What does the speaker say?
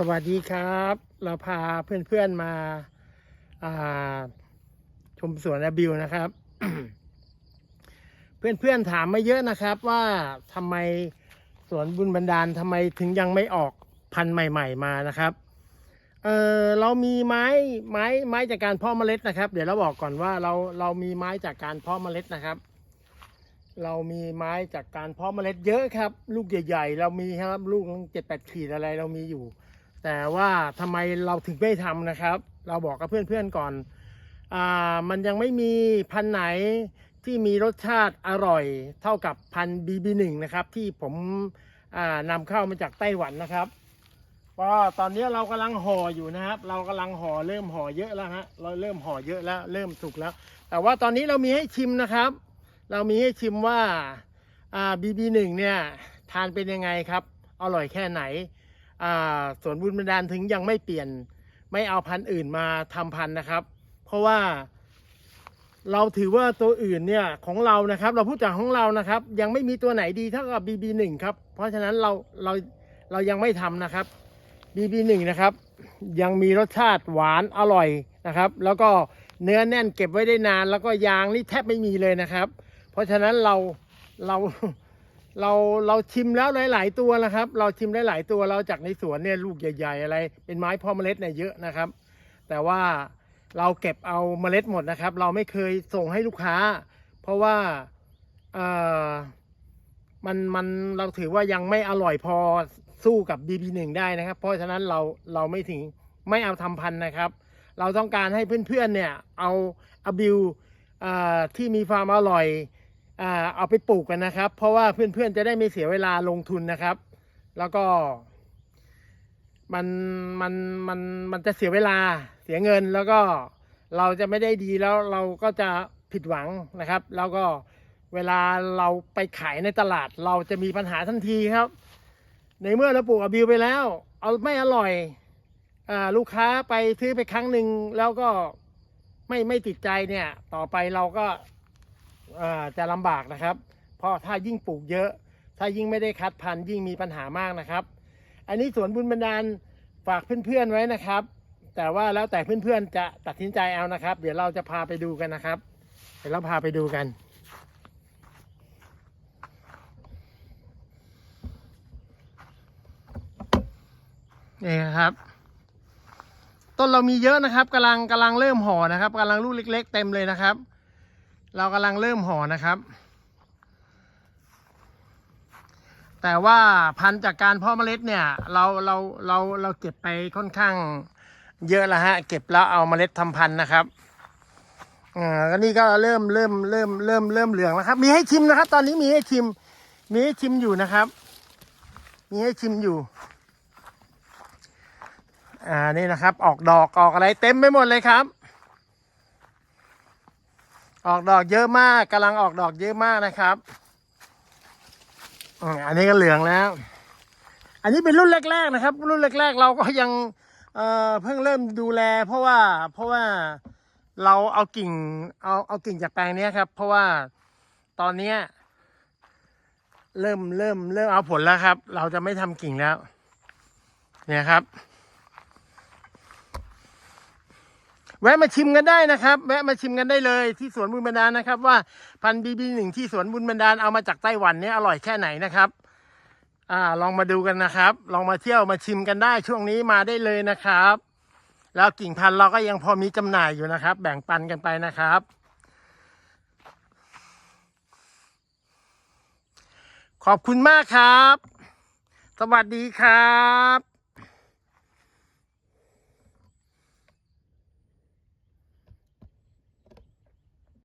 สวัสดีครับ เราพาเพื่อนๆมาอ่าชมสวนอาบิวนะครับ เพื่อนๆถามมาเยอะนะครับว่าทำไมสวนบุญบันดาลทำไมถึงยังไม่ออกพันธุ์ใหม่ ๆ มานะครับเออเรามีไม้ไม้ไม้จากการเพาะเมล็ดนะครับ เดี๋ยวเราบอกก่อนว่าเราเรามีไม้จากการเพาะเมล็ดนะครับ เรามีไม้จากการเพาะเมล็ดเยอะครับ ลูกใหญ่ ๆ เรามีครับลูกเจ็ดแปดขีดอะไรเรามีอยู่ แต่ว่าทำไมเราถึงไม่ทำนะครับ เราบอกกับเพื่อนๆก่อนอ่ามันยังไม่มีพันไหนที่มีรสชาติอร่อยเท่ากับพันธุ์ BB1 นะครับ ที่ผมอ่านำเข้ามาจากไต้หวันนะครับก็ตอนนี้เรากำลังห่ออยู่นะครับ เรากำลังห่อเริ่มห่อเยอะแล้วฮะเราเริ่มห่อเยอะแล้ว เริ่มสุกแล้ว แต่ว่าตอนนี้เรามีให้ชิมนะครับ เรามีให้ชิมว่าอ่า BB1 เนี่ยทานเป็นยังไงครับ อร่อยแค่ไหน สวนบุญบันดาลถึงยังไม่เปลี่ยนไม่เอาพันธุ์อื่นมาทำพันธุ์นะครับ เพราะว่าเราถือว่าตัวอื่นเนี่ยของเรานะครับ เราพูดจากของเรานะครับ ยังไม่มีตัวไหนดีเท่ากับ BB1 ครับ เพราะฉะนั้นเราเราเรายังไม่ทำนะครับ BB1 นะครับ ยังมีรสชาติหวานอร่อยนะครับ แล้วก็เนื้อแน่นเก็บไว้ได้นาน แล้วก็ยางนี่แทบไม่มีเลยนะครับ เพราะฉะนั้นเราเรา เราเราชิมแล้วหลาย ๆ ตัวแล้วครับ เราชิมได้หลายตัวเราจากในสวนเนี่ยลูกใหญ่ ๆ อะไร เป็นไม้พาะเมล็ดเนี่ยเยอะนะครับ แต่ว่าเราเก็บเอาเมล็ดหมดนะครับ เราไม่เคยส่งให้ลูกค้า เพราะว่าเออมันมันเราถือว่ายังไม่อร่อยพอสู้กับ BB1 ได้นะครับ เพราะฉะนั้นเราเราไม่ถึงไม่เอาทำพันธุ์นะครับ เราต้องการให้เพื่อนๆเนี่ยเอาอาบิวที่มีความอร่อย เอาไปปลูกกันนะครับ เพราะว่าเพื่อนๆจะได้ไม่เสียเวลาลงทุนนะครับ แล้วก็ มันมันมันมันจะเสียเวลาเสียเงินแล้วก็เราจะไม่ได้ดีแล้วเราก็จะผิดหวังนะครับ แล้วก็เวลาเราไปขายในตลาด เราจะมีปัญหาทันทีครับ ในเมื่อเราปลูกอบิวไปแล้ว เอาไม่อร่อยอลูกค้าไปซื้อไปครั้งหนึ่งแล้วก็ไม่ไม่ติดใจเนี่ย ต่อไปเราก็ จะลำบากนะครับ เพราะถ้ายิ่งปลูกเยอะ ถ้ายิ่งไม่ได้คัดพันธุ์ยิ่งมีปัญหามากนะครับ อันนี้สวนบุญบันดาลฝากเพื่อนๆไว้นะครับ แต่ว่าแล้วแต่เพื่อนๆจะตัดสินใจเอานะครับ เดี๋ยวเราจะพาไปดูกันนะครับ เดี๋ยวเราพาไปดูกันนี่ครับ ต้นเรามีเยอะนะครับกำลังกำลังเริ่มห่อนะครับกำลังลูกเล็ก ๆ เต็มเลยนะครับ เรากำลังเริ่มห่อนะครับ แต่ว่าพันธุ์จากการเพาะเมล็ดเนี่ย เราเราเราเราเก็บไปค่อนข้างเยอะแล้วฮะ เก็บแล้วเอาเมล็ดทำพันธุ์นะครับอ่าก็นี่ก็เริ่มเริ่มเริ่มเริ่มเริ่มเหลืองแล้วครับ มีให้ชิมนะครับ ตอนนี้มีให้ชิม มีให้ชิมอยู่นะครับ มีให้ชิมอยู่อ่านี่นะครับ ออกดอกออกอะไรเต็มไปหมดเลยครับ ออกดอกเยอะมากกำลังออกดอกเยอะมากนะครับอันนี้ก็เหลืองแล้ว อันนี้เป็นรุ่นแรก ๆ นะครับ รุ่นแรก ๆ เราก็ยังเอ่อเพิ่งเริ่มดูแล เพราะว่าเพราะว่าเราเอากิ่งเอาเอากิ่งจากแปลงเนี้ยครับ เพราะว่าตอนเนี้ยเริ่มเริ่มเริ่มเอาผลแล้วครับ เราจะไม่ทำกิ่งแล้ว เนี่ยครับ แวะมาชิมกันได้นะครับ แวะมาชิมกันได้เลยที่สวนบุญบันดาลนะครับ ว่าพันธุ์บีบีหนึ่งที่สวนบุญบันดาลเอามาจากไต้หวันเนี่ยอร่อยแค่ไหนนะครับอ่าลองมาดูกันนะครับ ลองมาเที่ยวมาชิมกันได้ช่วงนี้มาได้เลยนะครับ แล้วกิ่งพันธุ์เราก็ยังพอมีจำหน่ายอยู่นะครับ แบ่งปันกันไปนะครับ ขอบคุณมากครับ สวัสดีครับ